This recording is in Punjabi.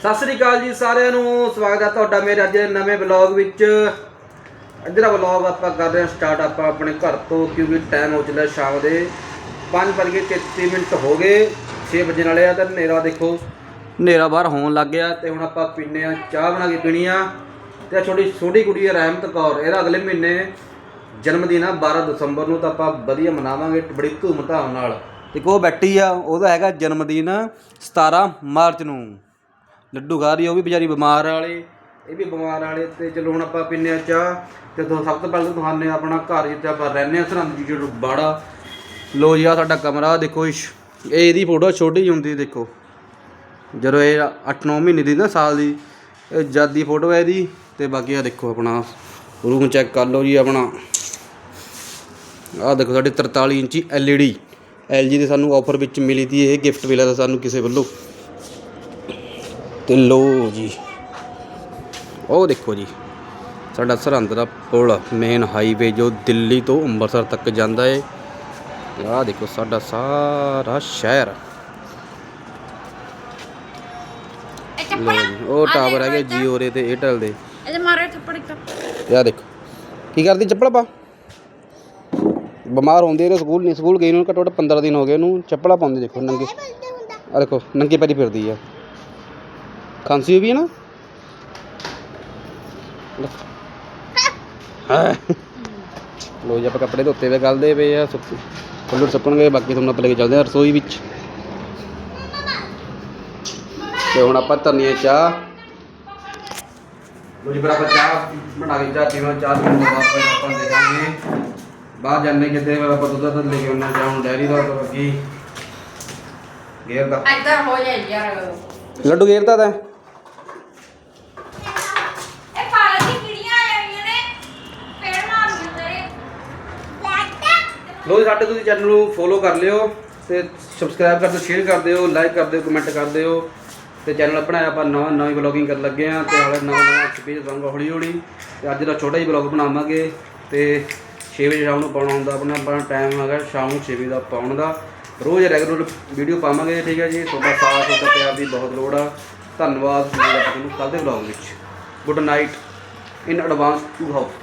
ਸਤਿ ਸ੍ਰੀ ਅਕਾਲ ਜੀ ਸਾਰਿਆਂ ਨੂੰ, ਸਵਾਗਤ ਹੈ ਤੁਹਾਡਾ ਮੇਰੇ ਅੱਜ ਨਵੇਂ ਵਲੌਗ ਵਿੱਚ। ਅੱਜ ਦਾ ਵਲੌਗ ਆਪਾਂ ਕਰ ਰਹੇ ਹਾਂ ਸਟਾਰਟ ਆਪਾਂ ਆਪਣੇ ਘਰ ਤੋਂ, ਕਿਉਂਕਿ ਟਾਈਮ ਹੋ ਚੱਲਿਆ ਸ਼ਾਮ ਦੇ 5 ਵੱਜ ਕੇ 33 ਮਿੰਟ ਹੋ ਗਏ 6 ਵਜੇ ਵਾਲੇ ਆ ਤੇ ਹਨੇਰਾ ਦੇਖੋ। ਹਨੇਰਾ ਬਾਹਰ ਹੋਣ ਲੱਗ ਗਿਆ ਤੇ ਹੁਣ ਆਪਾਂ ਪੀਨੇ ਆ ਚਾਹ ਬਣਾ ਕੇ ਪੀਣੀ ਆ। ਤੇ ਛੋਟੀ ਛੋਟੀ ਕੁੜੀ ਹੈ ਰਹਿਮਤ ਕੌਰ, ਇਹਦਾ ਅਗਲੇ ਮਹੀਨੇ ਜਨਮ ਦਿਨ ਆ 12 ਦਸੰਬਰ ਨੂੰ ਤਾਂ ਆਪਾਂ ਵਧੀਆ ਮਨਾਵਾਂਗੇ, ਬੜੀ ਧੂਮਧਾਮ ਨਾਲ। ਤੇ ਕੋ ਬੈਠੀ ਆ, ਉਹਦਾ ਹੈਗਾ ਜਨਮ ਦਿਨ 17 ਮਾਰਚ ਨੂੰ। ਲੱਡੂ ਖਾ ਰਹੀ ਆ, ਉਹ ਵੀ ਵਿਚਾਰੀ ਬਿਮਾਰ ਵਾਲੇ। ਇਹ ਵੀ ਬਿਮਾਰ ਵਾਲੇ ਤੇ ਚਲੋ ਹੁਣ ਆਪਾਂ ਪੀਨੇ ਆ ਚਾਹ। ਤੇ ਤੋਂ ਸਭ ਤੋਂ ਪਹਿਲਾਂ ਤੁਹਾਨੂੰ ਆਪਣਾ ਘਰ ਜਿੱਥੇ ਆਪਾਂ ਰਹਿੰਦੇ ਆ ਸਰਹੰਦ ਜੀ ਜਿਹੜਾ ਬਾੜਾ। ਲੋ ਜੀ ਆ ਸਾਡਾ ਕਮਰਾ ਦੇਖੋ ਇਸ਼ ਇਹ ਇਹਦੀ ਫੋਟੋ ਛੋਟੀ ਜਿਹੀ ਹੁੰਦੀ ਦੇਖੋ। ਜਦੋਂ ਇਹ 8-9 ਮਹੀਨੇ ਦੀ ਨਾ ਸਾਲ ਦੀ ਇਹ ਜਦ ਦੀ ਫੋਟੋ ਹੈ ਇਹਦੀ ਤੇ ਬਾਕੀ ਆ ਦੇਖੋ ਆਪਣਾ ਰੂਮ ਚੈੱਕ ਕਰ ਲਓ ਜੀ ਆਪਣਾ। ਆਹ ਦੇਖੋ ਸਾਡੇ 43 ਇੰਚੀ LED LG ਦੇ ਸਾਨੂੰ ਆਫਰ ਵਿੱਚ ਮਿਲੀ ਤੀ ਇਹ ਗਿਫਟ ਮਿਲਿਆ ਤਾਂ ਸਾਨੂੰ ਕਿਸੇ ਵੱਲੋਂ। ਤੇ ਲੋ ਜੀ। ਉਹ ਦੇਖੋ ਜੀ ਸਾਡਾ ਸਰਹੰਦ ਦਾ ਪੁਲ ਮੇਨ ਹਾਈਵੇ ਜੋ ਦਿੱਲੀ ਤੋਂ ਅੰਮ੍ਰਿਤਸਰ ਤੱਕ ਜਾਂਦਾ ਤੇ ਆਹ ਦੇਖੋ ਸਾਡਾ ਸਾਰਾ ਸ਼ਹਿਰ। ਲੋ ਜੀ ਉਹ ਟਾਵਰ ਹੈਗੇ ਜੀਓ ਦੇ ਤੇ ਏਅਰਟੈਲ ਦੇ। ਇਹਦੇ ਮਾਰੇ ਥੱਪੜ ਇੱਕ। ਆਹ ਦੇਖੋ ਕੀ ਕਰਦੀ ਚੱਪਲ ਪਾ? ਬਿਮਾਰ ਹੁੰਦੇ ਨੇ ਸਕੂਲ ਨਹੀਂ ਸਕੂਲ ਗਈ ਨੂੰ ਘੱਟੋ ਘੱਟ 15 ਦਿਨ ਹੋ ਗਏ ਉਹਨੂੰ ਚੱਪਲਾਂ ਪਾਉਂਦੀ ਦੇਖੋ ਨੰਗੇ। ਆ ਦੇਖੋ ਨੰਗੇ ਪੈਰੀ ਫਿਰਦੀ ਆ। ਖਾਂਸੀ ਹੋਈ ਵੀ ਹੈ ਨਾ? ਹਾਂ? ਲੋ ਜੀ ਆਪਾਂ ਕੱਪੜੇ ਧੋਤੇ ਵੇ ਗਲਦੇ ਪਏ ਆ ਸੁੱਕ ਫੁੱਲਰ ਸੁੱਕਣਗੇ ਬਾਕੀ ਤੁਹਾਨੂੰ ਆਪਾਂ ਲੈ ਕੇ ਚੱਲਦੇ ਆ ਰਸੋਈ ਵਿੱਚ। ਤੇ ਹੁਣ ਆਪਾਂ ਧਰਨੀ ਚਾਹ। ਲੋ ਜੀ ਫਿਰ ਆਪਾਂ ਚਾਹ ਬਣਾ ਕੇ ਚਾਹ ਪੀਵਾਂ ਚਾਹ ਪੀਣ ਤੋਂ ਬਾਅਦ ਫਿਰ ਆਪਾਂ ਦੇਖਾਂਗੇ ਬਾਹਰ ਜਾਂਦੇ ਕਿਤੇ ਆਪਾਂ ਦੁੱਧ ਦੁੱਧ ਲੈ ਕੇ ਆਉਣਾ ਚਾਹੂੰ ਡੈਰੀ ਦਾ ਤਾਂ ਗੇਰ ਦਾ। ਇੱਧਰ ਹੋ ਜਾ ਯਾਰ। ਲੱਡੂ ਗੇਰਦਾ ਤਾਂ ਇਹ ਪਾਲਕ ਦੀ ਕੀੜੀਆਂ ਆਈਆਂ ਨੇ ਪੇੜ ਮਾਰ ਦਿੰਦੇ ਲੋ ਜੀ, ਸਾਡੇ ਤੁਸੀਂ ਚੈਨਲ ਨੂੰ ਫੋਲੋ ਕਰ ਲਿਓ ਤੇ ਸਬਸਕ੍ਰਾਈਬ ਕਰ ਦਿਓ ਸ਼ੇਅਰ ਕਰ ਦਿਓ ਲਾਈਕ ਕਰ ਦਿਓ ਕਮੈਂਟ ਕਰ ਦਿਓ। ਤੇ ਚੈਨਲ ਬਣਾਇਆ ਆਪਾਂ ਨਵਾਂ, ਨਵੀਂ ਵਲੌਗਿੰਗ ਕਰਨ ਲੱਗੇ ਆ ਤੇ ਹਾਲੇ ਨਵਾਂ ਨਵਾਂ ਸਪੀਚ ਦਵਾਂਗਾ ਹੌਲੀ ਹੌਲੀ ਤੇ ਅੱਜ ਦਾ ਛੋਟਾ ਜਿਹਾ ਵਲੌਗ ਬਣਾਵਾਂਗੇ ਤੇ 6 ਵਜੇ ਸ਼ਾਮ ਨੂੰ ਪਾਉਣਾ ਹੁੰਦਾ ਆਪਣਾ ਆਪਣਾ ਟਾਈਮ ਹੈਗਾ ਸ਼ਾਮ ਨੂੰ 6 ਵਜੇ ਦਾ ਪਾਉਣ ਦਾ। ਰੋਜ਼ ਰੈਗੂਲਰ ਵੀਡੀਓ ਪਾਵਾਂਗੇ, ਠੀਕ ਹੈ ਜੀ। ਤੁਹਾਡਾ ਸਾਥ, ਤੁਹਾਡਾ ਪਿਆਰ ਦੀ ਬਹੁਤ ਲੋੜ ਆ। ਧੰਨਵਾਦ ਤੁਹਾਨੂੰ ਕੱਲ੍ਹ ਦੇ ਵਲੌਗ ਵਿੱਚ। Good night in advance to house